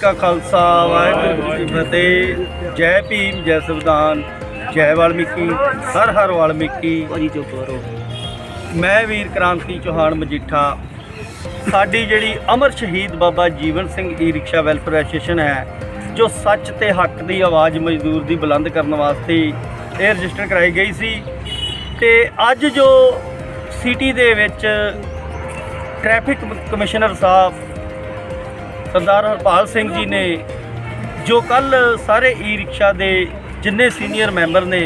ਕਾ ਖਾਲਸਾ, ਵਾਹਿਗੁਰੂ ਜੀ ਕੀ ਫਤਿਹ। ਜੈ ਭੀਮ, ਜੈ ਸੰਵਿਧਾਨ, ਜੈ ਵਾਲਮੀਕੀ, ਹਰ ਹਰ ਵਾਲਮੀਕੀ। ਭਾਜੀ ਚੁੱਪ ਕਰੋ ਮੈਂ ਵੀਰ ਕ੍ਰਾਂਤੀ ਚੌਹਾਨ ਮਜੀਠਾ। ਸਾਡੀ ਜਿਹੜੀ ਅਮਰ ਸ਼ਹੀਦ Baba Jeevan Singh E rickshaw welfare association ਹੈ, ਜੋ ਸੱਚ ਤੇ ਹੱਕ ਦੀ ਆਵਾਜ਼ ਮਜ਼ਦੂਰ ਦੀ ਬੁਲੰਦ ਕਰਨ ਵਾਸਤੇ ਇਹ ਰਜਿਸਟਰ ਕਰਾਈ ਗਈ ਸੀ। ਤੇ ਅੱਜ ਜੋ ਸਿਟੀ ਦੇ ਵਿੱਚ ਟ੍ਰੈਫਿਕ ਕਮਿਸ਼ਨਰ ਸਾਹਿਬ ਸਰਦਾਰ ਹਰਪਾਲ ਸਿੰਘ ਜੀ ਨੇ, ਜੋ ਕੱਲ ਸਾਰੇ ਈ ਰਿਕਸ਼ਾ ਦੇ ਜਿੰਨੇ ਸੀਨੀਅਰ ਮੈਂਬਰ ਨੇ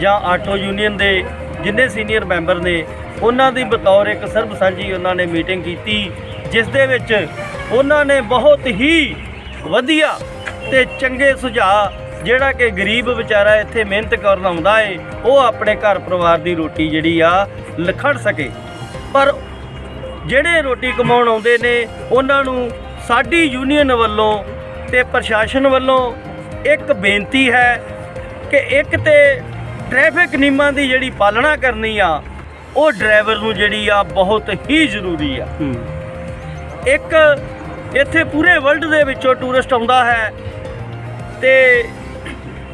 ਜਾਂ ਆਟੋ ਯੂਨੀਅਨ ਦੇ ਜਿੰਨੇ ਸੀਨੀਅਰ ਮੈਂਬਰ ਨੇ, ਉਹਨਾਂ ਦੀ ਬਤੌਰ ਇੱਕ ਸਰਬ ਸਾਂਝੀ ਉਹਨਾਂ ਨੇ ਮੀਟਿੰਗ ਕੀਤੀ, ਜਿਸ ਦੇ ਵਿੱਚ ਉਹਨਾਂ ਨੇ ਬਹੁਤ ਹੀ ਵਧੀਆ ਤੇ ਚੰਗੇ ਸੁਝਾਅ ਜਿਹੜਾ ਕਿ ਗਰੀਬ ਵਿਚਾਰਾ ਇੱਥੇ ਮਿਹਨਤ ਕਰਨ ਆਉਂਦਾ ਏ, ਉਹ ਆਪਣੇ ਘਰ ਪਰਿਵਾਰ ਦੀ ਰੋਟੀ ਜਿਹੜੀ ਆ ਲਖੜ ਸਕੇ। ਪਰ ਜਿਹੜੇ ਰੋਟੀ ਕਮਾਉਣ ਆਉਂਦੇ ਨੇ, ਉਹਨਾਂ ਨੂੰ ਸਾਡੀ ਯੂਨੀਅਨ ਵੱਲੋਂ ਤੇ ਪ੍ਰਸ਼ਾਸਨ ਵੱਲੋਂ ਇੱਕ ਬੇਨਤੀ ਹੈ ਕਿ ਇੱਕ ਤੇ ਟ੍ਰੈਫਿਕ ਨਿਯਮਾਂ ਦੀ ਜਿਹੜੀ ਪਾਲਣਾ ਕਰਨੀ ਆ ਉਹ ਡਰਾਈਵਰ ਨੂੰ ਜਿਹੜੀ ਆ ਬਹੁਤ ਹੀ ਜ਼ਰੂਰੀ ਆ। ਇੱਕ ਇੱਥੇ ਪੂਰੇ ਵਰਲਡ ਦੇ ਵਿੱਚੋਂ ਟੂਰਿਸਟ ਆਉਂਦਾ ਹੈ ਤੇ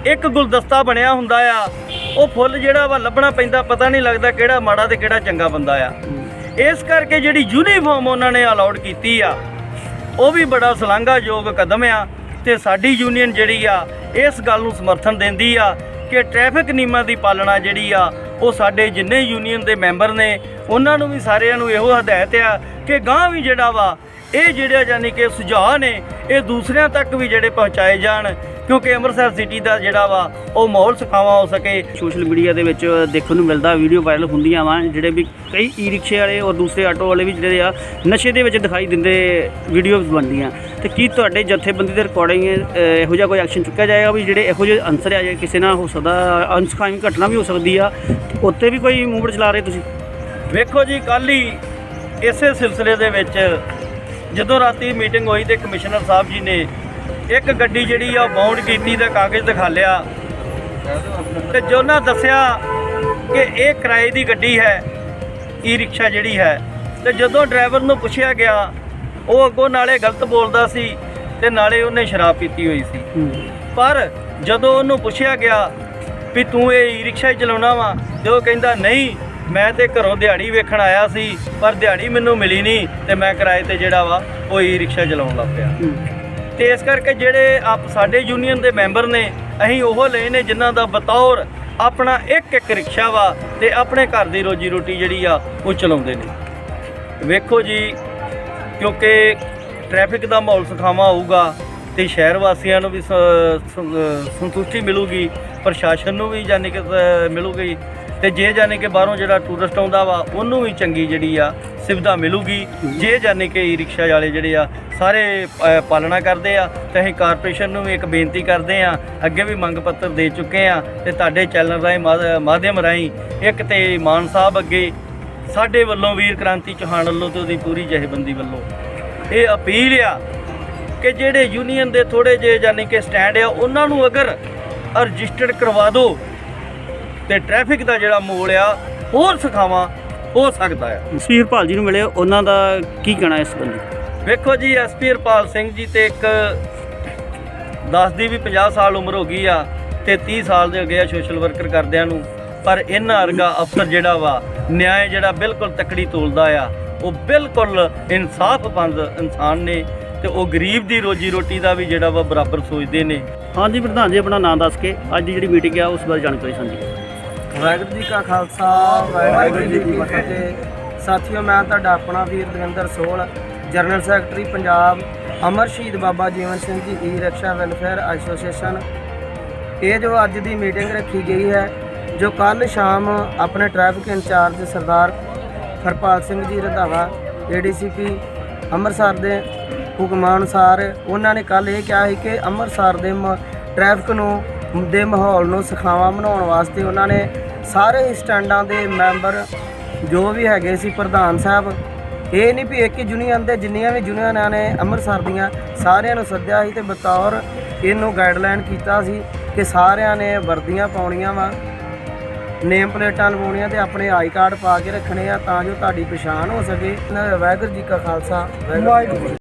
ਇੱਕ ਗੁਲਦਸਤਾ ਬਣਿਆ ਹੁੰਦਾ ਆ ਉਹ ਫੁੱਲ ਜਿਹੜਾ ਵਾ ਲੱਭਣਾ ਪੈਂਦਾ ਪਤਾ ਨਹੀਂ ਲੱਗਦਾ ਕਿਹੜਾ ਮਾੜਾ ਤੇ ਕਿਹੜਾ ਚੰਗਾ ਬੰਦਾ ਆ। ਇਸ ਕਰਕੇ ਜਿਹੜੀ ਯੂਨੀਫਾਰਮ ਉਹਨਾਂ ਨੇ ਅਲਾਉਡ ਕੀਤੀ ਆ ਉਹ ਵੀ ਬੜਾ ਸ਼ਲਾਘਾਯੋਗ ਕਦਮ ਆ ਤੇ ਸਾਡੀ ਯੂਨੀਅਨ ਜਿਹੜੀ ਆ, ਇਸ ਗੱਲ ਨੂੰ ਸਮਰਥਨ ਦਿੰਦੀ ਆ ਕਿ ਟ੍ਰੈਫਿਕ ਨਿਯਮਾਂ ਦੀ ਪਾਲਣਾ ਜਿਹੜੀ ਆ, ਉਹ ਸਾਡੇ ਜਿੰਨੇ ਯੂਨੀਅਨ ਦੇ ਮੈਂਬਰ ਨੇ, ਉਹਨਾਂ ਨੂੰ ਵੀ ਸਾਰਿਆਂ ਨੂੰ ਇਹੋ ਹਦਾਇਤ ਆ ਕਿ ਗਾਂ ਵੀ ਜਿਹੜਾ ਵਾ, ਇਹ ਜਿਹੜੇ ਯਾਨੀ ਕਿ ਸੁਝਾਅ ਨੇ ਇਹ ਦੂਸਰਿਆਂ ਤੱਕ ਵੀ ਜਿਹੜੇ ਪਹੁੰਚਾਏ ਜਾਣ ਕਿਉਂਕਿ ਅੰਮ੍ਰਿਤਸਰ ਸਿਟੀ ਦਾ ਜਿਹੜਾ ਵਾ ਉਹ ਮਾਹੌਲ ਸੁਖਾਵਾਂ ਹੋ ਸਕੇ। ਸੋਸ਼ਲ ਮੀਡੀਆ ਦੇ ਵਿੱਚ ਦੇਖਣ ਨੂੰ ਮਿਲਦਾ ਵੀਡੀਓ ਵਾਇਰਲ ਹੁੰਦੀਆਂ ਵਾ ਜਿਹੜੇ ਵੀ ਕਈ ਈ ਰਿਕਸ਼ੇ ਵਾਲੇ ਔਰ ਦੂਸਰੇ ਆਟੋ ਵਾਲੇ ਵੀ ਜਿਹੜੇ ਆ ਨਸ਼ੇ ਦੇ ਵਿੱਚ ਦਿਖਾਈ ਦਿੰਦੇ ਵੀਡੀਓਜ਼ ਬਣਦੀਆਂ। ਤੇ ਕੀ ਤੁਹਾਡੇ ਜਥੇਬੰਦੀ ਦੇ ਰਿਕਾਰਡਿੰਗ ਇਹੋ ਜਿਹਾ ਕੋਈ ਐਕਸ਼ਨ ਚੁੱਕਿਆ ਜਾਏਗਾ ਵੀ ਜਿਹੜੇ ਇਹੋ ਜਿਹੇ ਅਨਸਰ ਆ ਜੇ ਕਿਸੇ ਨਾਲ ਹੋ ਸਕਦਾ ਅਨਸਖਾਮੀ ਘਟਨਾ ਵੀ ਹੋ ਸਕਦੀ ਆ ਉੱਤੇ ਵੀ ਕੋਈ ਮੂਵਮੈਂਟ ਚਲਾ ਰਹੇ ਤੁਸੀਂ? ਵੇਖੋ ਜੀ ਕੱਲ ਹੀ ਇਸੇ ਸਿਲਸਿਲੇ ਦੇ ਵਿੱਚ ਜਦੋਂ ਰਾਤੀ ਮੀਟਿੰਗ ਹੋਈ ਤੇ ਕਮਿਸ਼ਨਰ ਸਾਹਿਬ ਜੀ ਨੇ ਇੱਕ ਗੱਡੀ ਜਿਹੜੀ ਆ ਬਾਉਂਡ ਕੀਤੀ ਤੇ ਕਾਗਜ਼ ਦਿਖਾ ਲਿਆ। ਤੇ ਜੋ ਉਹਨਾਂ ਦੱਸਿਆ ਕਿ ਇਹ ਕਿਰਾਏ ਦੀ ਗੱਡੀ ਹੈ ਈ ਰਿਕਸ਼ਾ ਜਿਹੜੀ ਹੈ। ਤੇ ਜਦੋਂ ਡਰਾਈਵਰ ਨੂੰ ਪੁੱਛਿਆ ਗਿਆ ਉਹ ਅੱਗੋਂ ਨਾਲੇ ਗਲਤ ਬੋਲਦਾ ਸੀ ਤੇ ਨਾਲੇ ਉਹਨੇ ਸ਼ਰਾਬ ਪੀਤੀ ਹੋਈ ਸੀ। ਪਰ ਜਦੋਂ ਉਹਨੂੰ ਪੁੱਛਿਆ ਗਿਆ ਵੀ ਤੂੰ ਇਹ ਈ ਰਿਕਸ਼ਾ ਹੀ ਚਲਾਉਣਾ ਵਾ ਤੇ ਉਹ ਕਹਿੰਦਾ ਨਹੀਂ ਮੈਂ ਤੇ ਘਰੋਂ ਦਿਹਾੜੀ ਵੇਖਣ ਆਇਆ ਸੀ ਪਰ ਦਿਹਾੜੀ ਮੈਨੂੰ ਮਿਲੀ ਨਹੀਂ ਤੇ ਮੈਂ ਕਿਰਾਏ ਤੇ ਜਿਹੜਾ ਵਾ ਉਹ ਈ ਰਿਕਸ਼ਾ ਚਲਾਉਣ ਲੱਗ ਪਿਆ। ਤੇ ਇਸ ਕਰਕੇ ਜਿਹੜੇ ਆਪ ਸਾਡੇ ਯੂਨੀਅਨ ਦੇ ਮੈਂਬਰ ਨੇ ਅਸੀਂ ਉਹ ਲਏ ਨੇ ਜਿਨ੍ਹਾਂ ਦਾ ਬਤੌਰ ਆਪਣਾ ਇੱਕ ਇੱਕ ਰਿਕਸ਼ਾ ਵਾ ਤੇ ਆਪਣੇ ਘਰ ਦੀ ਰੋਜੀ ਰੋਟੀ ਜਿਹੜੀ ਆ ਉਹ ਚਲਾਉਂਦੇ ਨੇ। ਵੇਖੋ ਜੀ ਕਿਉਂਕਿ ਟ੍ਰੈਫਿਕ ਦਾ ਮਾਹੌਲ ਸੁਖਾਵਾਂ ਹੋਊਗਾ ਤੇ ਸ਼ਹਿਰ ਵਾਸੀਆਂ ਨੂੰ ਵੀ ਸੰਤੁਸ਼ਟੀ ਮਿਲੂਗੀ ਪ੍ਰਸ਼ਾਸਨ ਨੂੰ ਵੀ ਜਾਨੀ ਕਿ ਮਿਲੂਗੀ ਤੇ ਜੇ ਜਾਨੀ ਕਿ ਬਾਹਰੋਂ ਜਿਹੜਾ ਟੂਰਿਸਟ ਆਉਂਦਾ ਵਾ, ਉਹਨੂੰ ਵੀ ਚੰਗੀ ਜਿਹੜੀ ਆ ਸੁਵਿਧਾ ਮਿਲੂਗੀ। ਜੇ ਜਾਨੀ ਕਿ ਈ ਰਿਕਸ਼ਾ ਵਾਲੇ ਜਿਹੜੇ ਆ, ਸਾਰੇ ਪਾਲਣਾ ਕਰਦੇ ਆ, ਤੇ ਅਸੀਂ ਕਾਰਪੋਰੇਸ਼ਨ ਨੂੰ ਵੀ ਇੱਕ ਬੇਨਤੀ ਕਰਦੇ ਆ, ਅੱਗੇ ਵੀ ਮੰਗ ਪੱਤਰ ਦੇ ਚੁੱਕੇ ਆ, ਤੇ ਤੁਹਾਡੇ ਚੈਨਲ ਰਾਹੀਂ ਮਾਧ- ਮਾਧਿਅਮ ਰਾਹੀਂ ਇੱਕ ਤੇ ਮਾਨ ਸਾਹਿਬ ਅੱਗੇ, ਸਾਡੇ ਵੱਲੋਂ ਵੀਰ ਕ੍ਰਾਂਤੀ ਚੌਹਾਨ ਵੱਲੋਂ ਤੇ ਉਹਦੀ ਪੂਰੀ ਜਥੇਬੰਦੀ ਵੱਲੋਂ। ਇਹ ਅਪੀਲ ਆ ਕਿ ਜਿਹੜੇ ਯੂਨੀਅਨ ਦੇ ਥੋੜੇ ਜਿਹੇ ਯਾਨੀ ਕਿ ਸਟੈਂਡ ਆ, ਉਹਨਾਂ ਨੂੰ ਅਗਰ ਰਜਿਸਟਰਡ ਕਰਵਾ ਦਿਓ ਤੇ ਟ੍ਰੈਫਿਕ ਦਾ ਜਿਹੜਾ ਮੋਲ ਆ ਹੋਰ ਸਖਾਵਾਂ ਹੋ ਸਕਦਾ ਆ। ਸਵੀਰ ਭਾਲ ਜੀ ਨੂੰ ਮਿਲੇ ਉਹਨਾਂ ਦਾ ਕੀ ਕਹਿਣਾ ਇਸ ਸੰਬੰਧੀ ਵੇਖੋ ਜੀ ਐਸਪੀ ਹਰਪਾਲ ਸਿੰਘ ਜੀ ਤੇ ਇੱਕ ਦੱਸਦੀ ਵੀ 50 ਸਾਲ ਉਮਰ ਹੋ ਗਈ ਆ ਤੇ 30 ਸਾਲ ਦੇ ਹੋ ਗਏ ਆ ਸੋਸ਼ਲ ਵਰਕਰ ਕਰਦਿਆਂ ਨੂੰ। ਪਰ ਇਹਨਾਂ ਵਰਗਾ ਅਫਸਰ ਜਿਹੜਾ ਵਾ ਨਿਆਂ ਜਿਹੜਾ ਬਿਲਕੁਲ ਤਕੜੀ ਤੋਲਦਾ ਆ ਉਹ ਬਿਲਕੁਲ ਇਨਸਾਫਪੰਦ ਇਨਸਾਨ ਨੇ ਤੇ ਉਹ ਗਰੀਬ ਦੀ ਰੋਜੀ ਰੋਟੀ ਦਾ ਵੀ ਜਿਹੜਾ ਵਾ ਬਰਾਬਰ ਸੋਚਦੇ ਨੇ। ਹਾਂਜੀ ਪ੍ਰਧਾਨ ਜੀ ਆਪਣਾ ਨਾਮ ਦੱਸ ਕੇ ਅੱਜ ਦੀ ਜਿਹੜੀ ਮੀਟਿੰਗ ਆ ਉਸ ਬਾਰੇ ਜਾਣਕਾਰੀ ਸਾਂਝੀ ਵਾਹਿਗੁਰੂ ਜੀ ਕਾ ਖਾਲਸਾ, ਵਾਹਿਗੁਰੂ ਜੀ ਕੀ ਫਤਿਹ ਸਾਥੀਓ, ਮੈਂ ਤੁਹਾਡਾ ਆਪਣਾ ਵੀਰ ਦਵਿੰਦਰ ਸੋਹਲ, ਜਨਰਲ ਸੈਕਟਰੀ ਪੰਜਾਬ, ਅਮਰ ਸ਼ਹੀਦ ਬਾਬਾ ਜੀਵਨ ਸਿੰਘ ਜੀ ਈ ਰਿਕਸ਼ਾ ਵੈਲਫੇਅਰ ਐਸੋਸੀਏਸ਼ਨ। ਇਹ ਜੋ ਅੱਜ ਦੀ ਮੀਟਿੰਗ ਰੱਖੀ ਗਈ ਹੈ, ਜੋ ਕੱਲ ਸ਼ਾਮ ਆਪਣੇ traffic incharge Sardar Harpal Singh ji Randhawa ADCP Amritsar ਦੇ ਹੁਕਮਾਂ ਅਨੁਸਾਰ ਉਹਨਾਂ ਨੇ ਕੱਲ ਇਹ ਕਿਹਾ ਸੀ ਕਿ ਅੰਮ੍ਰਿਤਸਰ ਦੇ ਮ- ਟ੍ਰੈਫਿਕ ਨੂੰ ਦੇ ਮਾਹੌਲ ਨੂੰ ਸਖਾਵਾਂ ਬਣਾਉਣ ਵਾਸਤੇ ਉਹਨਾਂ ਨੇ ਸਾਰੇ ਸਟੈਂਡਾਂ ਦੇ ਮੈਂਬਰ ਜੋ ਵੀ ਹੈਗੇ ਸੀ, ਪ੍ਰਧਾਨ ਸਾਹਿਬ, ਇਹ ਨਹੀਂ ਵੀ ਇੱਕ ਯੂਨੀਅਨ ਦੇ ਜਿੰਨੀਆਂ ਵੀ ਯੂਨੀਅਨਾਂ ਨੇ ਅੰਮ੍ਰਿਤਸਰ ਦੀਆਂ, ਸਾਰਿਆਂ ਨੂੰ ਸੱਦਿਆ ਸੀ ਤੇ ਬਤੌਰ ਇਹਨੂੰ ਗਾਈਡਲਾਈਨ ਕੀਤਾ ਸੀ ਕਿ ਸਾਰਿਆਂ ਨੇ ਵਰਦੀਆਂ ਪਾਉਣੀਆਂ ਵਾ ਨੇਮ ਪਲੇਟਾਂ ਲਵਾਉਣੀਆਂ ਤੇ ਆਪਣੇ ਆਈ ਕਾਰਡ ਪਾ ਕੇ ਰੱਖਣੇ ਆ ਤਾਂ ਜੋ ਤੁਹਾਡੀ ਪਛਾਣ ਹੋ ਸਕੇ। ਵਾਹਿਗੁਰੂ ਜੀ ਕਾ ਖਾਲਸਾ, ਵਾਹਿਗੁਰੂ ਜੀ